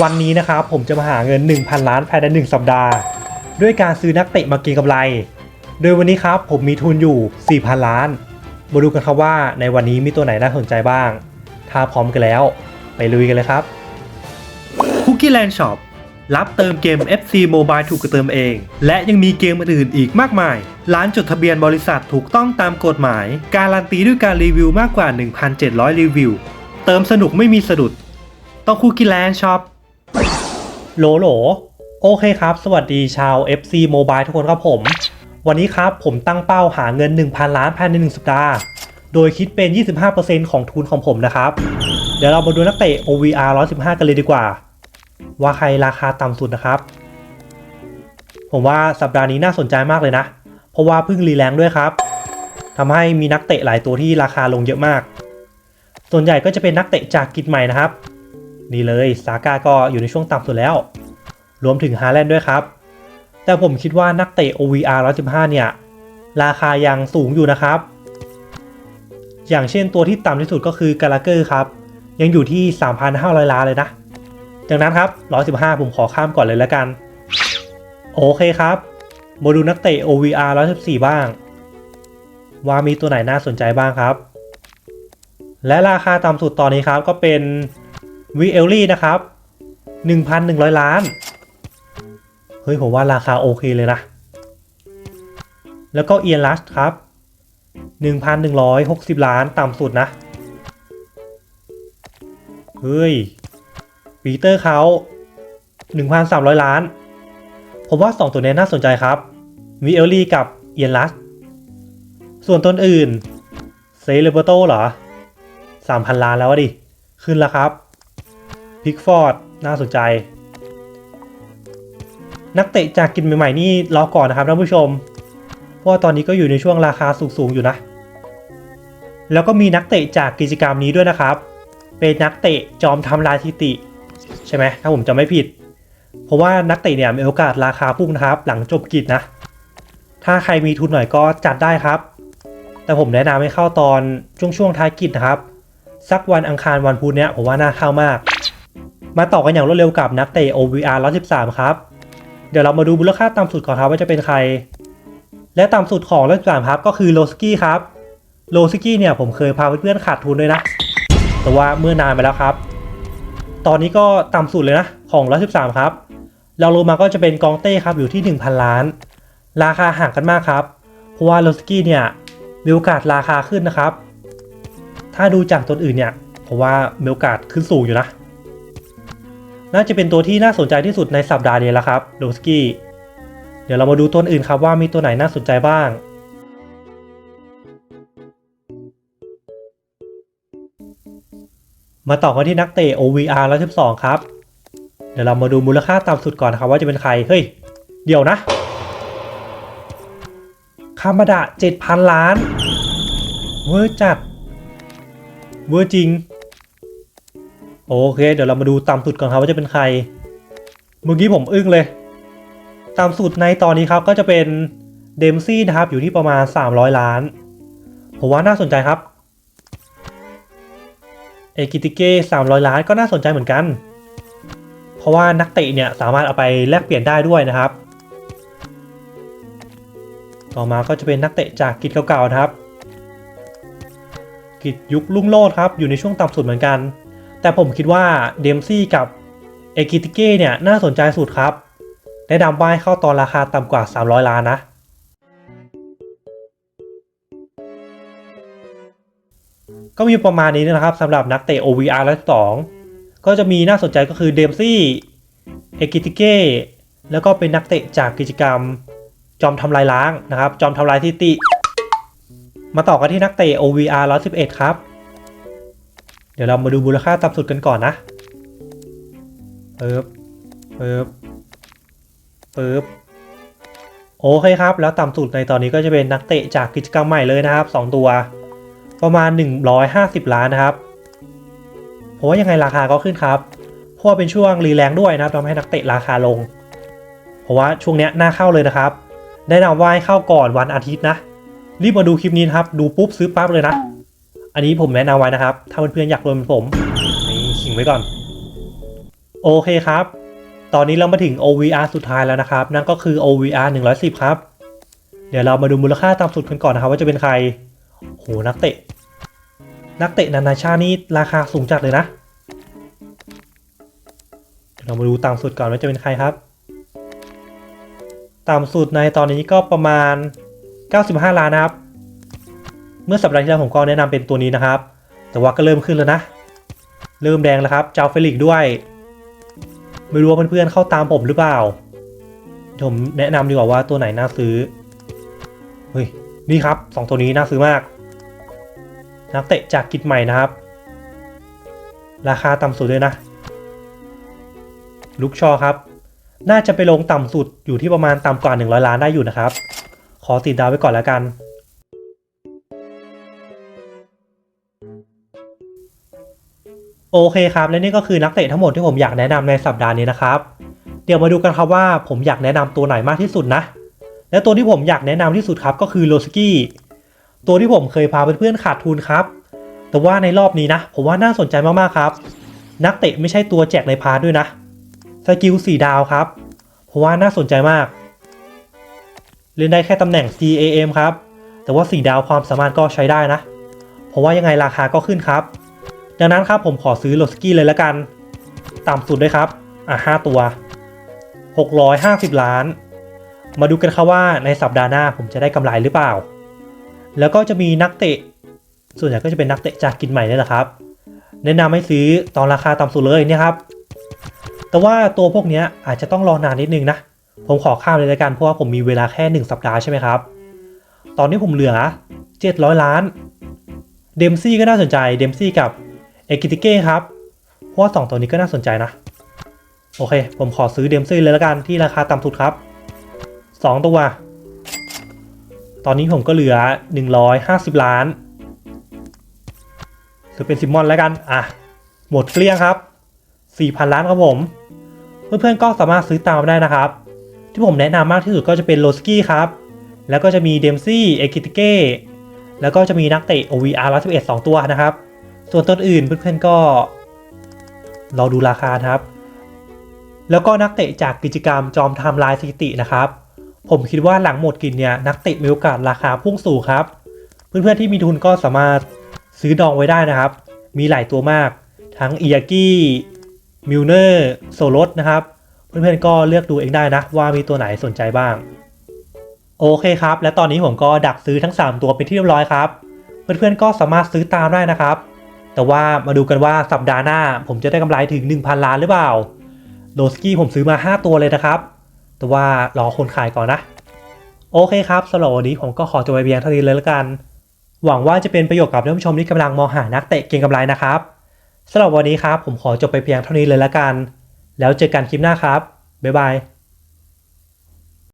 วันนี้นะครับผมจะมาหาเงิน 1,000 ล้านภายใน 1 สัปดาห์ ด้วยการซื้อนักเตะมาเก็งกำไร โดยวันนี้ครับผมมีทุนอยู่ 4,000 ล้าน มาดูกันครับว่าในวันนี้มีตัวไหนน่าสนใจบ้าง ถ้าพร้อมกันแล้ว ไปลุยกันเลยครับ Cookie Land Shop รับเติมเกม FC Mobile ถูกเติมเอง และยังมีเกมอื่นอีกมากมาย ร้านจดทะเบียนบริษัทถูกต้องตามกฎหมาย การันตีด้วยการรีวิวมากกว่า 1,700 รีวิว เติมสนุกไม่มีสะดุด ต้อง Cookie Land Shop โหลโหลโอเคครับ สวัสดีชาว FC Mobile ทุกคนครับผม วันนี้ครับผมตั้งเป้าหาเงิน 1,000 ล้านภายใน 1 สัปดาห์ โดยคิดเป็น 25%ของทุนของผมนะครับ เดี๋ยวเรามาดูนักเตะ OVR 115 กันเลยดีกว่า ว่าใครราคาต่ำสุดนะครับ ผมว่าสัปดาห์นี้น่าสนใจมากเลยนะ เพราะว่าเพิ่งรีแลงด้วยครับทำให้มีนักเตะหลายตัวที่ราคาลงเยอะมาก ส่วนใหญ่ก็จะเป็นนักเตะจากกิจใหม่นะครับ นี่เลยซาก้าก็อยู่ในช่วงต่ำสุดแล้ว รวมถึงฮาแลนด์ด้วยครับ แต่ผมคิดว่านักเตะ OVR 115 เนี่ย ราคายังสูงอยู่นะครับ อย่างเช่นตัวที่ต่ำที่สุดก็คือกาลาเกอร์ครับ ยังอยู่ที่ 3,500 ล้านเลยนะจากนั้นครับ 115 ผมขอข้ามก่อนเลยแล้วกัน โอเคครับมาดูนักเตะ OVR 114 บ้าง ว่ามีตัวไหนน่าสนใจบ้างครับ และราคาต่ำสุดตอนนี้ครับก็เป็น วีเอลลี่นะครับ 1,100 ล้าน เฮ้ย ผมว่าราคาโอเคเลยนะ แล้วก็เอียนลัสครับ 1,160 ล้านต่ำสุดนะ เฮ้ย ปีเตอร์เขา 1,300 ล้าน ผมว่า 2 ตัวนี้น่าสนใจครับวีเอลลี่กับเอียนลัส ส่วนต้นอื่น เซเลเบโตเหรอ 3,000 ล้านแล้วอะดิ ขึ้นแล้วครับ พิกฟอร์ดน่าสนใจ นักเตะจากกินใหม่ๆนี่รอก่อนนะครับท่านผู้ชม เพราะว่าตอนนี้ก็อยู่ในช่วงราคาสูงๆอยู่นะ แล้วก็มีนักเตะจากกิจกรรมนี้ด้วยนะครับ เป็นนักเตะจอมทำลายสถิติ ใช่ไหมถ้าผมจำไม่ผิด เพราะว่านักเตะเนี่ยมีโอกาสราคาพุ่งนะครับ หลังจบกิจนะ ถ้าใครมีทุนหน่อยก็จัดได้ครับ แต่ผมแนะนำให้เข้าตอนช่วงช่วงท้ายกิจนะครับสักวันอังคารวันพุธเนี้ยผมว่าน่าเข้ามาก มาต่อกันอย่างรวดเร็วกับนักเตะ OVR 113 ครับ เดี๋ยวเรามาดูมูลค่าต่ำสุดก่อนครับว่าจะเป็นใคร และต่ำสุดของ113ครับ ก็คือโลสกี้ครับ โลสกี้เนี่ยผมเคยพาเพื่อนๆขาดทุนด้วยนะ แต่ว่าเมื่อนานไปแล้วครับ ตอนนี้ก็ต่ำสุดเลยนะของ113ครับ เราลงมาก็จะเป็นกองเต้ครับอยู่ที่ 1,000 ล้าน ราคาห่างกันมากครับ เพราะว่าโลสกี้เนี่ยมีโอกาสราคาขึ้นนะครับ ถ้าดูจากตัวอื่นเนี่ยผมว่ามีโอกาสขึ้นสูงอยู่นะ น่าจะเป็นตัวที่น่าสนใจที่สุดในสัปดาห์นี้แล้วครับโลสกี้เดี๋ยวเรามาดูตัวอื่นครับว่ามีตัวไหนน่าสนใจบ้าง มาต่อกันที่นักเตะ OVR 112 ครับ เดี๋ยวเรามาดูมูลค่าต่ำสุดก่อนครับว่าจะเป็นใคร เฮ้ย เดี๋ยวนะ คามาดะ7,000 ล้าน เวอร์จัด เวอร์จริง โอเค เดี๋ยวเรามาดูต่ำสุดก่อนครับว่าจะเป็นใคร เมื่อกี้ผมอึ้งเลยต่ำสุดในตอนนี้ครับก็จะเป็นเดมซี่นะครับอยู่ที่ประมาณ 300 ล้าน ผมว่าน่าสนใจครับเอกิติเก้300 ล้านก็น่าสนใจเหมือนกัน เพราะว่านักเตะเนี่ยสามารถเอาไปแลกเปลี่ยนได้ด้วยนะครับ ต่อมาก็จะเป็นนักเตะจากกิจเก่าๆนะครับ กิจยุคลุ่งโลดครับอยู่ในช่วงต่ำสุดเหมือนกัน แต่ผมคิดว่าเดมซี่กับเอกิติเก้เนี่ยน่าสนใจสุดครับแนะนำว่าให้เข้าตอนราคาต่ำกว่า 300 ล้านนะ ก็มีประมาณนี้นะครับสำหรับนักเตะ OVR และ2ก็จะมีน่าสนใจก็คือเดมซี่เอกิติเก้แล้วก็เป็นนักเตะจากกิจกรรมจอมทำลายล้างนะครับ จอมทำลายทิติ มาต่อกันที่นักเตะ OVR 111 ครับ ดี๋ยวเรามาดูมูลค่าต่ำสุดกันก่อนนะเปิบเปิบเปิบโอเคครับ แล้วต่ำสุดในตอนนี้ก็จะเป็นนักเตะจากกิจกรรมใหม่เลยนะครับ 2 ตัว ประมาณ 150 ล้านนะครับเพราะว่ายังไงราคาก็ขึ้นครับเพราะว่าเป็นช่วงรีแรงด้วยนะครับทำให้นักเตะราคาลง เพราะว่าช่วงนี้น่าเข้าเลยนะครับ แนะนำว่าให้เข้าก่อนวันอาทิตย์นะ รีบมาดูคลิปนี้นครับ ดูปุ๊บซื้อปั๊บเลยนะ อันนี้ผมแนะนำไว้นะครับ ถ้าเพื่อนๆอยากรวยเหมือนผมนี่ขิงไว้ก่อน โอเคครับ ตอนนี้เรามาถึง OVR สุดท้ายแล้วนะครับ นั่นก็คือ OVR 110 ครับ เดี๋ยวเรามาดูมูลค่าตามสุดกันก่อนนะครับ ว่าจะเป็นใครโหนักเตะ นักเตะนานาชาตินี่ราคาสูงจัดเลยนะเดี๋ยวเรามาดูตามสุดก่อนว่าจะเป็นใครครับต่ำสุดในตอนนี้ก็ประมาณ 95 ล้านนะครับ เมื่อสัปดาห์ที่แล้วผมก็แนะนำเป็นตัวนี้นะครับ แต่ว่าก็เริ่มขึ้นแล้วนะ เริ่มแดงแล้วครับ เจ้าเฟลิกด้วย ไม่รู้ว่าเพื่อนๆเข้าตามผมหรือเปล่า ผมแนะนำดีกว่าว่าตัวไหนน่าซื้อ เฮ้ย นี่ครับสองตัวนี้น่าซื้อมาก นักเตะจากกิจใหม่นะครับ ราคาต่ำสุดเลยนะ ลุกชอครับ น่าจะไปลงต่ำสุดอยู่ที่ประมาณต่ำกว่า 100 ล้านได้อยู่นะครับ ขอติดดาวไว้ก่อนแล้วกัน โอเคครับ และนี่ก็คือนักเตะทั้งหมดที่ผมอยากแนะนำในสัปดาห์นี้นะครับ เดี๋ยวมาดูกันครับว่าผมอยากแนะนำตัวไหนมากที่สุดนะ และตัวที่ผมอยากแนะนำที่สุดครับก็คือโลสกี้ตัวที่ผมเคยพาเพื่อนๆขาดทุนครับ แต่ว่าในรอบนี้นะ ผมว่าน่าสนใจมากๆครับ นักเตะไม่ใช่ตัวแจกในพาร์ด้วยนะสกิล4ดาวครับเพราะว่าน่าสนใจมาก เล่นได้แค่ตำแหน่ง CAM ครับ แต่ว่า4ดาวความสามารถก็ใช้ได้นะ เพราะว่ายังไงราคาก็ขึ้นครับ ดังนั้นครับผมขอซื้อโลสกี้เลยแล้วกัน ต่ำสุดด้วยครับ อะ5ตัว 650 ล้าน มาดูกันครับว่าในสัปดาห์หน้าผมจะได้กำไรหรือเปล่า แล้วก็จะมีนักเตะ ส่วนใหญ่ก็จะเป็นนักเตะจากกินใหม่นี่แหละครับ แนะนำให้ซื้อตอนราคาต่ำสุดเลยเนี่ยครับ แต่ว่าตัวพวกนี้อาจจะต้องรอนานนิดนึงนะ ผมขอข้ามเลยละกันเพราะว่าผมมีเวลาแค่ 1 สัปดาห์ใช่ไหมครับ ตอนนี้ผมเหลือ 700 ล้าน เดมซี่ก็น่าสนใจ เดมซี่กับ เอกิติเก้ครับเพราะว่าสองตัวนี้ก็น่าสนใจนะ โอเค ผมขอซื้อเดมซี่เลยละกันที่ราคาต่ำสุดครับ 2 ตัว ตอนนี้ผมก็เหลือ 150 ล้านซื้อเป็นซิมมอนแล้วกัน อะ หมดเกลี้ยงครับ 4,000 ล้านครับผม เพื่อนๆก็สามารถซื้อตามได้นะครับ ที่ผมแนะนำมากที่สุดก็จะเป็นโลสกี้ครับ แล้วก็จะมีเดมซี่ เอกิติเก้ แล้วก็จะมีนักเตะ OVR 111 2 ตัวนะครับ ส่วนตัวอื่นเพื่อนๆก็รอดูราคาครับ แล้วก็นักเตะจากกิจกรรมจอมไทม์ไลน์สถิตินะครับ ผมคิดว่าหลังหมดกินเนี่ยนักเตะมีโอกาสราคาพุ่งสูงครับ เพื่อนๆที่มีทุนก็สามารถซื้อดองไว้ได้นะครับ มีหลายตัวมาก ทั้งอียากี้มิลเนอร์โซลสนะครับ เพื่อนๆก็เลือกดูเองได้นะ ว่ามีตัวไหนสนใจบ้าง โอเคครับ และตอนนี้ผมก็ดักซื้อทั้ง 3 ตัวเป็นที่เรียบร้อยครับ เพื่อนๆก็สามารถซื้อตามได้นะครับ แต่ว่ามาดูกันว่าสัปดาห์หน้า ผมจะได้กำไรถึง 1,000 ล้านหรือเปล่าโดสกี้ผมซื้อมา 5 ตัวเลยนะครับ แต่ว่ารอคนขายก่อนนะ โอเคครับสำหรับวันนี้ผมก็ขอจบไปเพียงเท่านี้เลยละกัน หวังว่าจะเป็นประโยชน์กับท่านผู้ชมที่กำลังมองหานักเตะเก่งกำไรนะครับสำหรับวันนี้ครับผมขอจบไปเพียงเท่านี้เลยละกัน แล้วเจอกันคลิปหน้าครับบ๊ายบาย